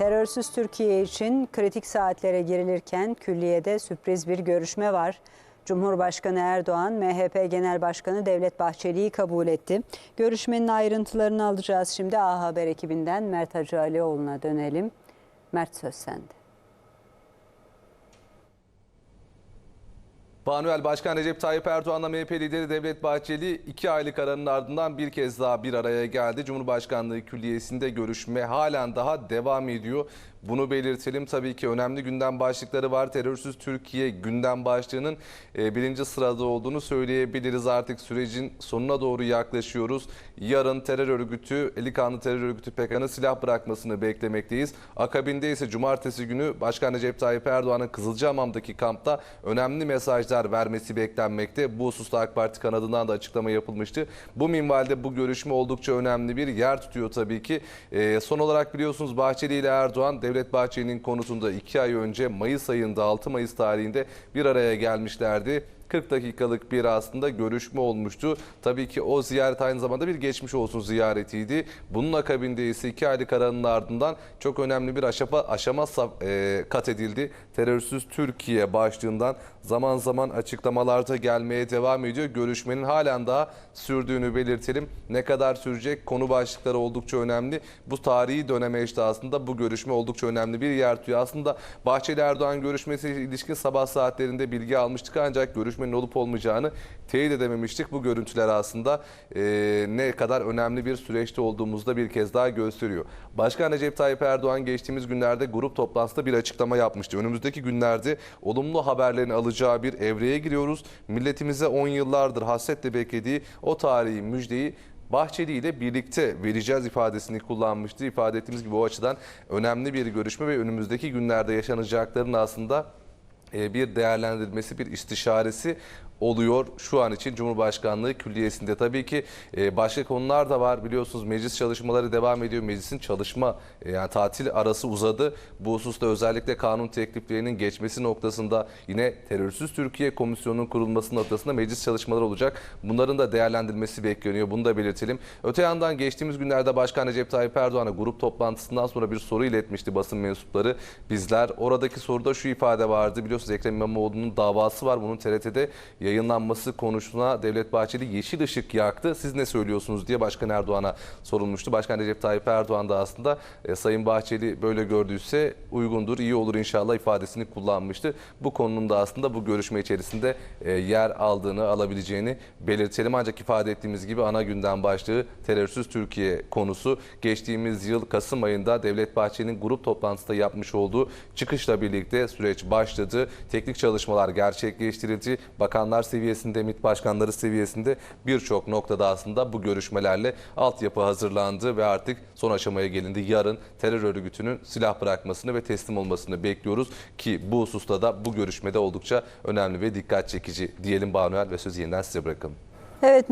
Terörsüz Türkiye için kritik saatlere girilirken külliyede sürpriz bir görüşme var. Cumhurbaşkanı Erdoğan, MHP Genel Başkanı Devlet Bahçeli'yi kabul etti. Görüşmenin ayrıntılarını alacağız şimdi A Haber ekibinden Mert Hacı Alioğlu'na dönelim. Mert söz sende. Banuel Başkan Recep Tayyip Erdoğan'la MHP lideri Devlet Bahçeli iki aylık aranın ardından bir kez daha bir araya geldi. Cumhurbaşkanlığı Külliyesi'nde görüşme halen daha devam ediyor. Bunu belirtelim. Tabii ki önemli gündem başlıkları var. Terörsüz Türkiye gündem başlığının e, birinci sırada olduğunu söyleyebiliriz. Artık sürecin sonuna doğru yaklaşıyoruz. Yarın terör örgütü, eli kanlı terör örgütü PKK'nın silah bırakmasını beklemekteyiz. Akabinde ise cumartesi günü Başkan Recep Tayyip Erdoğan'ın Kızılcahamam'daki kampta önemli mesajlar vermesi beklenmekte. Bu hususta AK Parti kanadından da açıklama yapılmıştı. Bu minvalde bu görüşme oldukça önemli bir yer tutuyor tabii ki. E, son olarak biliyorsunuz Bahçeli ile Erdoğan Devlet Bahçeli'nin konusunda iki ay önce Mayıs ayında 6 Mayıs tarihinde bir araya gelmişlerdi. 40 dakikalık bir aslında görüşme olmuştu. Tabii ki o ziyaret aynı zamanda bir geçmiş olsun ziyaretiydi. Bunun akabinde ise iki aylık aranın ardından çok önemli bir aşama, aşama e, kat edildi. Terörsüz Türkiye başlığından zaman zaman açıklamalarda gelmeye devam ediyor. Görüşmenin halen daha sürdüğünü belirtelim. Ne kadar sürecek konu başlıkları oldukça önemli. Bu tarihi döneme işte aslında bu görüşme oldukça önemli bir yer tutuyor. Aslında Bahçeli Erdoğan görüşmesiyle ilişkin sabah saatlerinde bilgi almıştık ancak görüşmenin olup olmayacağını teyit edememiştik. Bu görüntüler aslında e, ne kadar önemli bir süreçte olduğumuzu da bir kez daha gösteriyor. Başkan Recep Tayyip Erdoğan geçtiğimiz günlerde grup toplantısında bir açıklama yapmıştı. Önümüzdeki günlerde olumlu haberlerin alacağı bir evreye giriyoruz. Milletimize 10 yıllardır hasretle beklediği o tarihi müjdeyi Bahçeli ile birlikte vereceğiz ifadesini kullanmıştı. İfade ettiğimiz gibi o açıdan önemli bir görüşme ve önümüzdeki günlerde yaşanacakların aslında bir değerlendirilmesi, bir istişaresi oluyor şu an için Cumhurbaşkanlığı Külliyesi'nde. Tabii ki e, başka konular da var. Biliyorsunuz meclis çalışmaları devam ediyor. Meclisin çalışma e, yani tatil arası uzadı. Bu hususta özellikle kanun tekliflerinin geçmesi noktasında yine Terörsüz Türkiye Komisyonu'nun kurulması noktasında meclis çalışmaları olacak. Bunların da değerlendirilmesi bekleniyor. Bunu da belirtelim. Öte yandan geçtiğimiz günlerde Başkan Recep Tayyip Erdoğan'a grup toplantısından sonra bir soru iletmişti basın mensupları. Bizler oradaki soruda şu ifade vardı. Biliyorsunuz Ekrem İmamoğlu'nun davası var. Bunun TRT'de yayınlanması konusuna Devlet Bahçeli yeşil ışık yaktı. Siz ne söylüyorsunuz diye Başkan Erdoğan'a sorulmuştu. Başkan Recep Tayyip Erdoğan da aslında e, Sayın Bahçeli böyle gördüyse uygundur, iyi olur inşallah ifadesini kullanmıştı. Bu konunun da aslında bu görüşme içerisinde e, yer aldığını, alabileceğini belirtelim. Ancak ifade ettiğimiz gibi ana gündem başlığı terörsüz Türkiye konusu. Geçtiğimiz yıl Kasım ayında Devlet Bahçeli'nin grup toplantısında yapmış olduğu çıkışla birlikte süreç başladı. Teknik çalışmalar gerçekleştirildi. Bakanlar seviyesinde, MİT başkanları seviyesinde birçok noktada aslında bu görüşmelerle altyapı hazırlandı ve artık son aşamaya gelindi. Yarın terör örgütünün silah bırakmasını ve teslim olmasını bekliyoruz ki bu hususta da bu görüşmede oldukça önemli ve dikkat çekici diyelim Banuel ve sözü yeniden size bırakalım. Evet